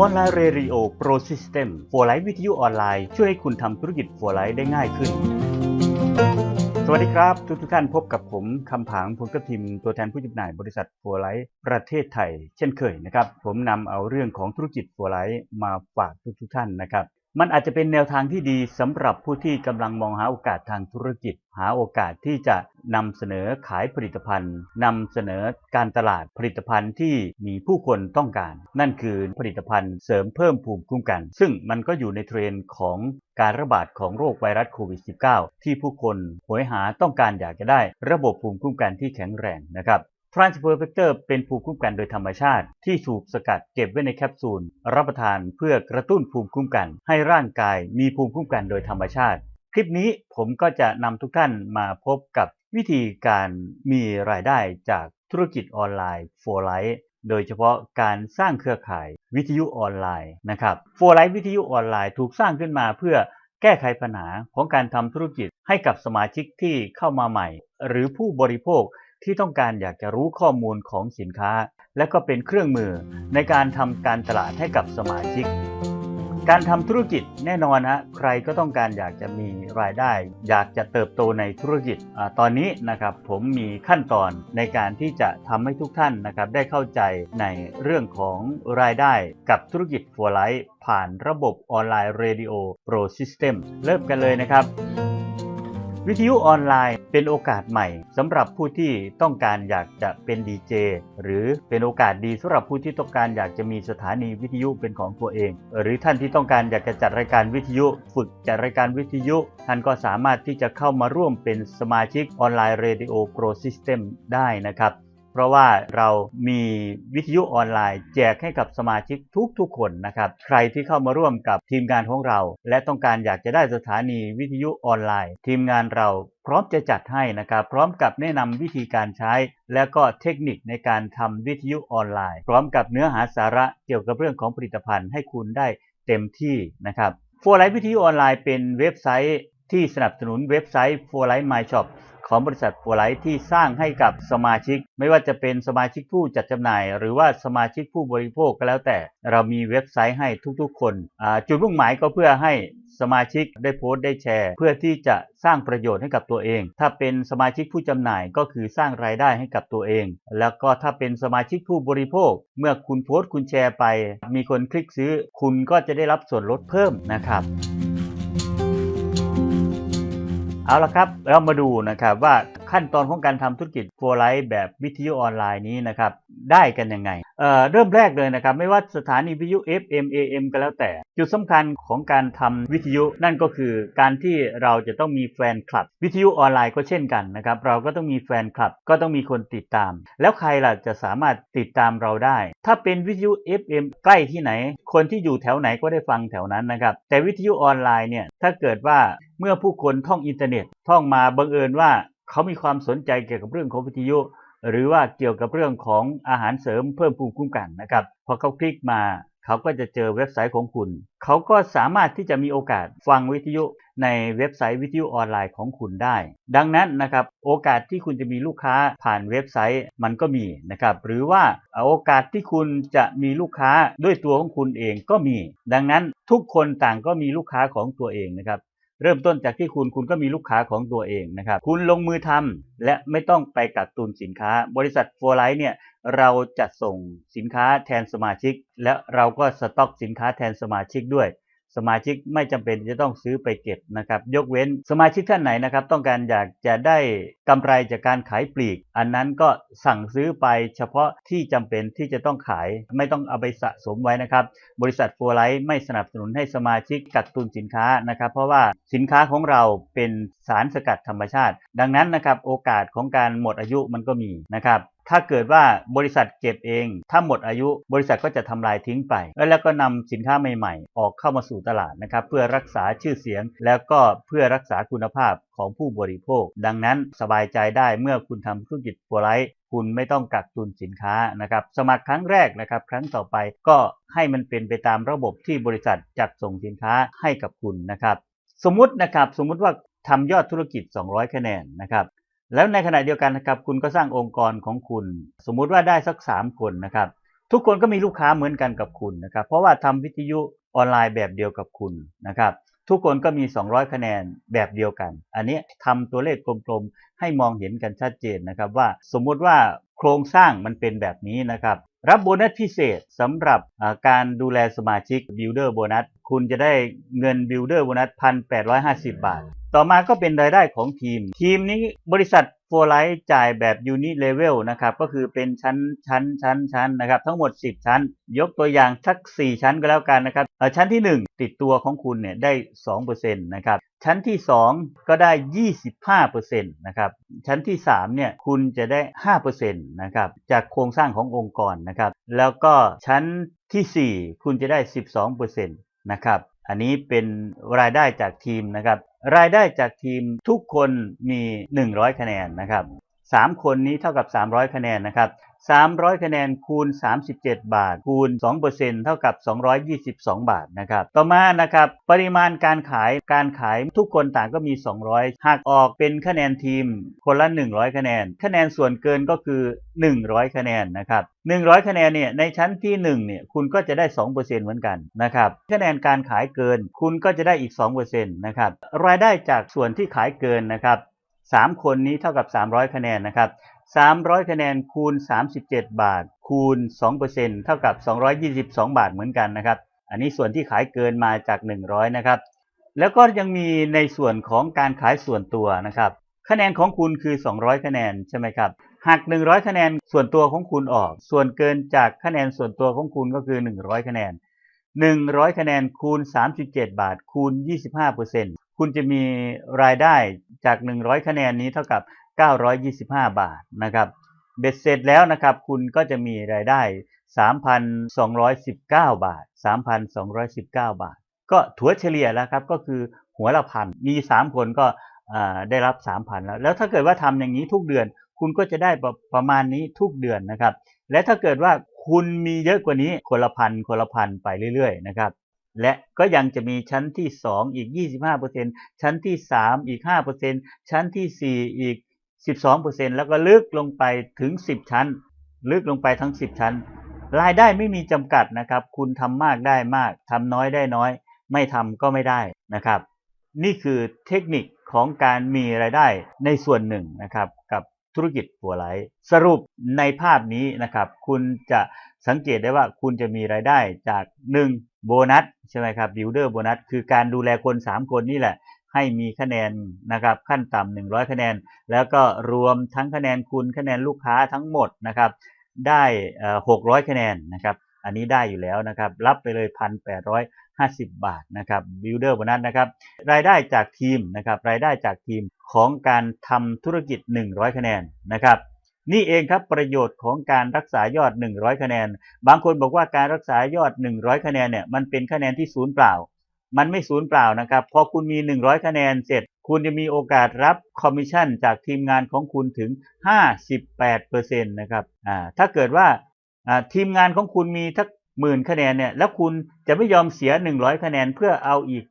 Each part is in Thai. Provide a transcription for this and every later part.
ออนไลน์เรดิโอโปรซิสเต็มโฟไลท์วิทยุออนไลน์ช่วยให้คุณทำธุรกิจโฟไลท์ได้ง่ายขึ้น สวัสดีครับ ทุกทุกท่านพบกับผมคำผางพลกระทิม ตัวแทนผู้จำหน่ายบริษัทโฟไลท์ประเทศไทย เช่นเคยนะครับ ผมนำเอาเรื่องของธุรกิจโฟไลท์มาฝากทุกทุกท่านนะครับ มันอาจจะเป็นแนวทางที่ดีสำหรับผู้ที่กำลังมองหาโอกาสทางธุรกิจ หาโอกาสที่จะนำเสนอขายผลิตภัณฑ์นำเสนอการตลาดผลิตภัณฑ์ที่มีผู้คนต้องการ นั่นคือผลิตภัณฑ์เสริมเพิ่มภูมิคุ้มกัน ซึ่งมันก็อยู่ในเทรนด์ของการระบาดของโรคไวรัสโควิด -19 ที่ผู้คนโหยหาต้องการอยากจะได้ระบบภูมิคุ้มกันที่แข็งแรงนะครับ Transfer Factor เป็นภูมิคุ้มกันโดยธรรมชาติ ที่ถูกสกัดเก็บไว้ในแคปซูล รับประทานเพื่อกระตุ้นภูมิคุ้มกัน ให้ร่างกายมีภูมิคุ้มกันโดยธรรมชาติ คลิปนี้ผมก็จะนำทุกท่านมาพบกับวิธีการมีรายได้จากธุรกิจออนไลน์ For Life โดยเฉพาะการสร้างเครือข่ายวิทยุออนไลน์นะครับ For Life วิทยุออนไลน์ถูกสร้างขึ้นมาเพื่อแก้ไขปัญหาของการทำธุรกิจให้กับสมาชิกที่เข้ามาใหม่ หรือผู้บริโภค ที่ต้องการอยากจะรู้ข้อมูลของสินค้า และก็เป็นเครื่องมือในการทำการตลาดให้กับสมาชิก การทำธุรกิจแน่นอนฮะใครก็ต้องการอยากจะมีรายได้ อยากจะเติบโตในธุรกิจอาตอนนี้นะครับผมมีขั้นตอนในการที่จะทำให้ทุกท่านนะครับได้เข้าใจในเรื่องของรายได้กับธุรกิจฟัวไลท์ผ่านระบบออนไลน์ Radio Pro System เริ่มกันเลยนะครับ วิทยุออนไลน์เป็นโอกาสใหม่สำหรับผู้ที่ต้องการอยากจะเป็นดีเจหรือเป็นโอกาสดีสำหรับผู้ที่ต้องการอยากจะมีสถานีวิทยุเป็นของตัวเอง หรือท่านที่ต้องการอยากจะจัดรายการวิทยุ ฝึกจัดรายการวิทยุ ท่านก็สามารถที่จะเข้ามาร่วมเป็นสมาชิกออนไลน์เรดิโอโปรซิสเต็มได้นะครับ ราะว่าเรามีวิทยุออนไลน์ แจกให้กับสมาชิกทุกๆคนนะครับ ใครที่เข้ามาร่วมกับทีมงานของเรา และต้องการอยากจะได้สถานีวิทยุออนไลน์ ทีมงานเราพร้อมจะจัดให้นะครับ พร้อมกับแนะนำวิธีการใช้ และก็เทคนิคในการทำวิทยุออนไลน์ พร้อมกับเนื้อหาสาระเกี่ยวกับเรื่องของผลิตภัณฑ์ให้คุณได้เต็มที่นะครับ f o r l i g h t วิทยุออนไลน์เป็นเว็บไซต์ที่สนับสนุนเว็บไซต์ f o r l i g h t My Shop ของบริษัทฟัวไลท์ที่สร้างให้กับสมาชิก ไม่ว่าจะเป็นสมาชิกผู้จัดจำหน่าย หรือว่าสมาชิกผู้บริโภคก็แล้วแต่ เรามีเว็บไซต์ให้ทุกๆ คนจุดมุ่งหมายก็เพื่อให้สมาชิกได้โพสต์ได้แชร์ เพื่อที่จะสร้างประโยชน์ให้กับตัวเอง ถ้าเป็นสมาชิกผู้จำหน่ายก็คือสร้างรายได้ให้กับตัวเอง แล้วก็ถ้าเป็นสมาชิกผู้บริโภค เมื่อคุณโพสต์คุณแชร์ไป มีคนคลิกซื้อ คุณก็จะได้รับส่วนลดเพิ่มนะครับ เอาละครับ เรามาดูนะครับว่า ขั้นตอนของการทำธุรกิจโฟไลท์แบบวิทยุออนไลน์นี้นะครับได้กันยังไงเเริ่มแรกเลยนะครับไม่ว่าสถานีวิทยุ FM AM ก็แล้วแต่ จุดสำคัญของการทำวิทยุนั่นก็คือการที่เราจะต้องมีแฟนคลับ วิทยุออนไลน์ก็เช่นกันนะครับเราก็ต้องมีแฟนคลับก็ต้องมีคนติดตาม แล้วใครล่ะจะสามารถติดตามเราได้ ถ้าเป็นวิทยุ FM ใกล้ที่ไหน คนที่อยู่แถวไหนก็ได้ฟังแถวนั้นนะครับแต่วิทยุออนไลน์เนี่ยถ้าเกิดว่าเมื่อผู้คนท่องอินเทอร์เน็ตท่องมาบังเอิญว่า เขามีความสนใจเกี่ยวกับเรื่องของวิทยุ หรือว่าเกี่ยวกับเรื่องของอาหารเสริมเพิ่มภูมิคุ้มกันนะครับพอเขาคลิกมาเขาก็จะเจอเว็บไซต์ของคุณ เขาก็สามารถที่จะมีโอกาสฟังวิทยุในเว็บไซต์วิทยุออนไลน์ของคุณได้ ดังนั้นนะครับโอกาสที่คุณจะมีลูกค้าผ่านเว็บไซต์มันก็มีนะครับหรือว่าโอกาสที่คุณจะมีลูกค้าด้วยตัวของคุณเองก็มี ดังนั้นทุกคนต่างก็มีลูกค้าของตัวเองนะครับ เริ่มต้นจากที่คุณคุณก็มีลูกค้าของตัวเองนะครับ คุณลงมือทำและไม่ต้องไปกักตุนสินค้า บริษัทโฟไลท์เนี่ยเราจัดส่งสินค้าแทนสมาชิก และเราก็สต็อกสินค้าแทนสมาชิกด้วย สมาชิกไม่จำเป็นจะต้องซื้อไปเก็บนะครับยกเว้นสมาชิกท่านไหนนะครับต้องการอยากจะได้กำไรจากการขายปลีก อันนั้นก็สั่งซื้อไปเฉพาะที่จำเป็นที่จะต้องขายไม่ต้องเอาไปสะสมไว้นะครับบริษัทฟัวไลท์ไม่สนับสนุนให้สมาชิกกักตุนสินค้านะครับเพราะว่าสินค้าของเราเป็นสารสกัดธรรมชาติ ดังนั้นนะครับโอกาสของการหมดอายุมันก็มีนะครับ ถ้าเกิดว่าบริษัทเก็บเอง ถ้าหมดอายุบริษัทก็จะทำลายทิ้งไป แล้วก็นำสินค้าใหม่ๆ ออกเข้ามาสู่ตลาดนะครับเพื่อรักษาชื่อเสียง แล้วก็เพื่อรักษาคุณภาพของผู้บริโภค ดังนั้นสบายใจได้เมื่อคุณทำธุรกิจฟัวไลท์คุณไม่ต้องกักตุนสินค้านะครับ สมัครครั้งแรกนะครับ ครั้งต่อไปก็ให้มันเป็นไปตามระบบที่บริษัทจัดส่งสินค้าให้กับคุณนะครับ สมมุตินะครับ สมมุติว่าทำยอดธุรกิจ 200 คะแนนนะครับ แล้วในขณะเดียวกันนะครับคุณก็สร้างองค์กรของคุณ สมมุติว่าได้สัก 3 คนนะครับ ทุกคนก็มีลูกค้าเหมือนกันกับคุณนะครับ เพราะว่าทำวิทยุออนไลน์แบบเดียวกับคุณนะครับ ทุกคนก็มี 200 คะแนนแบบเดียวกัน อันนี้ทำตัวเลขกลมๆ ให้มองเห็นกันชัดเจนนะครับว่าสมมุติว่าโครงสร้างมันเป็นแบบนี้นะครับ รับโบนัสพิเศษสำหรับการดูแลสมาชิก Builder Bonus คุณจะได้เงิน Builder Bonus 1,850 บาท ต่อมาก็เป็นรายได้ของทีม ทีมนี้บริษัทโฟไลท์จ่ายแบบ Unit Level นะครับก็คือเป็นชั้นชั้นชั้นชั้นนะครับทั้งหมด 10 ชั้น ยกตัวอย่างสัก 4 ชั้นก็แล้วกันนะครับชั้นที่ 1 ติดตัวของคุณเนี่ยได้2%นะครับชั้นที่ 2 ก็ได้ 25%นะครับชั้นที่3เนี่ยคุณจะได้ 5%นะครับจากโครงสร้างขององค์กรนะครับแล้วก็ชั้นทีสี่4 คุณจะได้ 12%นะครับอันนี้เป็นรายได้จากทีมนะครับ รายได้จากทีมทุกคนมี 100 คะแนนนะครับ 3 คนนี้เท่ากับ 300 คะแนนนะครับ 300 คะแนนคูณ 37 บาท คูณ 2%เท่ากับ 222 บาทนะครับ ต่อมานะครับ ปริมาณการขาย การขายทุกคนต่างก็มี 200หักออกเป็นคะแนนทีม คนละ 100 คะแนน คะแนนส่วนเกินก็คือ 100 คะแนนนะครับ 100 คะแนนเนี่ย ในชั้นที่1เนี่ย คุณก็จะได้ 2%เหมือนกันนะครับ คะแนนการขายเกิน คุณก็จะได้อีก 2%นะครับ รายได้จากส่วนที่ขายเกินนะครับ 3 คนนี้เท่ากับ 300 คะแนนนะครับ 300 คะแนนคูณ 37 บาท คูณ 2%เท่ากับ 222 บาทเหมือนกันนะครับ อันนี้ส่วนที่ขายเกินมาจาก 100 นะครับ แล้วก็ยังมีในส่วนของการขายส่วนตัวนะครับ คะแนนของคุณคือ 200 คะแนนใช่ไหมครับหัก 100 คะแนนส่วนตัวของคุณออก ส่วนเกินจากคะแนนส่วนตัวของคุณก็คือ 100 คะแนน 100 คะแนนคูณ 37 บาท คูณ 25%คุณจะมีรายได้ จาก 100 คะแนนนี้เท่ากับ 925 บาทนะครับเบ็ดเสร็จแล้วนะครับ คุณก็จะมีรายได้ 3,219 บาท 3,219 บาท ก็ถัวเฉลี่ยแล้วครับก็คือหัวละพันมี 3 คนก็ได้รับ 3,000 แล้ว แล้วถ้าเกิดว่าทำอย่างนี้ทุกเดือน คุณก็จะได้ประประมาณนี้ทุกเดือนนะครับ และถ้าเกิดว่าคุณมีเยอะกว่านี้คนละพันคนละพันไปเรื่อยๆนะครับ และก็ยังจะมีชั้นที่ 2 อีก 25%ชั้นที่ 3 อีก 5%ชั้นที่ 4 อีก 12%แล้วก็ลึกลงไปถึง 10 ชั้น ลึกลงไปทั้ง 10 ชั้น รายได้ไม่มีจำกัดนะครับ คุณทำมากได้มากทำน้อยได้น้อย ไม่ทำก็ไม่ได้นะครับ นี่คือเทคนิคของการมีรายได้ในส่วนหนึ่งนะครับ กับธุรกิจหัวไหลสรุปในภาพนี้นะครับ คุณจะ สังเกตได้ว่าคุณจะมีรายได้จาก 1 โบนัสใช่ไหมครับบิลเดอร์โบนัสคือการดูแลคน 3 คนนี่แหละ ให้มีคะแนนนะครับขั้นต่ำ100 คะแนน แล้วก็รวมทั้งคะแนนคุณคะแนนลูกค้าทั้งหมดนะครับได้เอ่อ600 คะแนนนะครับอันนี้ได้อยู่แล้วนะครับรับไปเลย 1,850 บาทนะครับบิลเดอร์โบนัสนะครับรายได้จากทีมนะครับรายได้จากทีมของการทำธุรกิจ 100 คะแนนนะครับ นี่เองครับประโยชน์ของการรักษายอด 100 คะแนน บางคนบอกว่าการรักษายอด 100 คะแนนเนี่ยมันเป็นคะแนนที่ศูนย์เปล่า มันไม่ศูนย์เปล่านะครับ พอคุณมี 100 คะแนนเสร็จ คุณจะมีโอกาสรับคอมมิชชั่นจากทีมงานของคุณถึง 58%นะครับอ่าถ้าเกิดว่าอ่าทีมงานของคุณมีทักหมื่นคะแนนเนี่ยแล้วคุณจะไม่ยอมเสีย 100 คะแนนเพื่อเอาอีก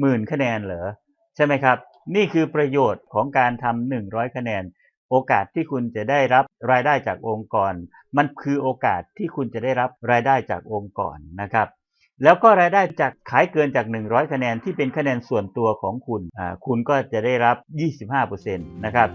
หมื่นคะแนนเหรอใช่ไหมครับ นี่คือประโยชน์ของการทำ100 คะแนน โอกาสที่คุณจะได้รับรายได้จากองค์กร มันคือโอกาสที่คุณจะได้รับรายได้จากองค์กรนะครับ แล้วก็รายได้จากขายเกินจาก 100 คะแนนที่เป็นคะแนนส่วนตัวของคุณคุณก็จะได้รับ 25%นะครับ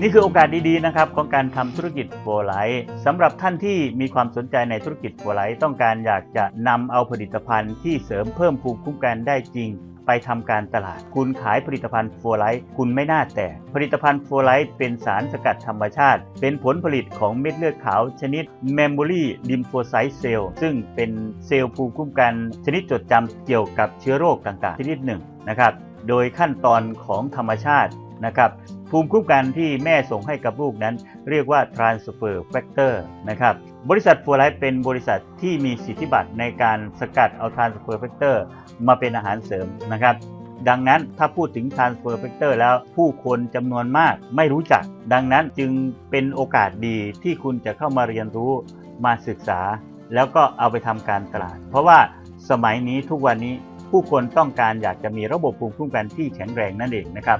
นี่คือโอกาสดีๆนะครับของการทำธุรกิจโฟไลท์สำหรับท่านที่มีความสนใจในธุรกิจโฟไลท์ต้องการอยากจะนำเอาผลิตภัณฑ์ที่เสริมเพิ่มภูมิคุ้มกันได้จริง ไปทำการตลาด คุณขายผลิตภัณฑ์โฟไลท์คุณไม่น่าแตกผลิตภัณฑ์โฟไลท์เป็นสารสกัดธรรมชาติ เป็นผลผลิตของเม็ดเลือดขาวชนิด Memory Lymphocyte Cell ซึ่งเป็นเซลล์ภูมิคุ้มกันชนิดจดจำเกี่ยวกับเชื้อโรคต่างๆ ชนิดหนึ่งนะครับโดยขั้นตอนของธรรมชาตินะครับภูมิคุ้มกันที่แม่ส่งให้กับลูกนั้น เรียกว่า transfer factor นะครับบริษัทฟัวไลท์เป็นบริษัทที่มีสิทธิบัตรในการสกัดเอา transfer factor มาเป็นอาหารเสริมนะครับ ดังนั้นถ้าพูดถึง transfer factor แล้วผู้คนจำนวนมากไม่รู้จัก ดังนั้นจึงเป็นโอกาสดีที่คุณจะเข้ามาเรียนรู้มาศึกษา แล้วก็เอาไปทำการตลาด เพราะว่าสมัยนี้ทุกวันนี้ผู้คนต้องการอยากจะมีระบบภูมิคุ้มกันที่แข็งแรงนั่นเองนะครับ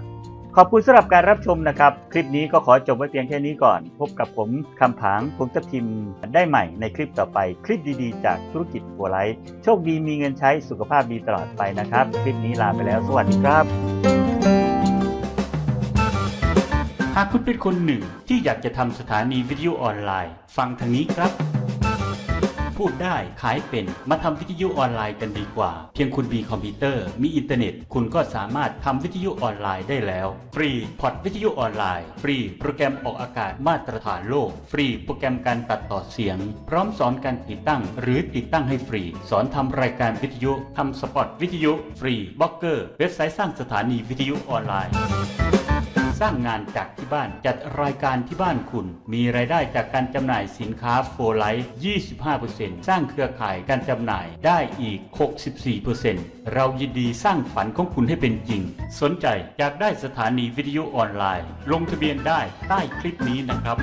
ขอบคุณสำหรับการรับชมนะครับ คลิปนี้ก็ขอจบไว้เพียงแค่นี้ก่อน พบกับผมคำผางผมจะพิมพ์ได้ใหม่ในคลิปต่อไป คลิปดีๆ จากธุรกิจหัวไลท์โชคดีมีเงินใช้สุขภาพดีตลอดไปนะครับ คลิปนี้ลาไปแล้ว สวัสดีครับ หากคุณเป็นคนหนึ่งที่อยากจะทำสถานีวิทยุออนไลน์ ฟังทางนี้ครับ พูดได้ขายเป็น มาทำวิทยุออนไลน์กันดีกว่า เพียงคุณมีคอมพิวเตอร์ มีอินเทอร์เน็ต คุณก็สามารถทำวิทยุออนไลน์ได้แล้ว ฟรีพอร์ตวิทยุออนไลน์ ฟรีโปรแกรมออกอากาศมาตรฐานโลก ฟรีโปรแกรมการตัดต่อเสียง พร้อมสอนการติดตั้ง หรือติดตั้งให้ฟรี สอนทำรายการวิทยุทำสปอตวิทยุ ฟรีบล็อกเกอร์ เว็บไซต์สร้างสถานีวิทยุออนไลน์ สร้างงานจากที่บ้าน จัดรายการที่บ้านคุณ มีรายได้จากการจำหน่ายสินค้าโฟไลท์25%สร้างเครือข่ายการจำหน่ายได้อีก 64%เรายินดีสร้างฝันของคุณให้เป็นจริง สนใจอยากได้สถานีวิทยุออนไลน์ ลงทะเบียนได้ใต้คลิปนี้นะครับ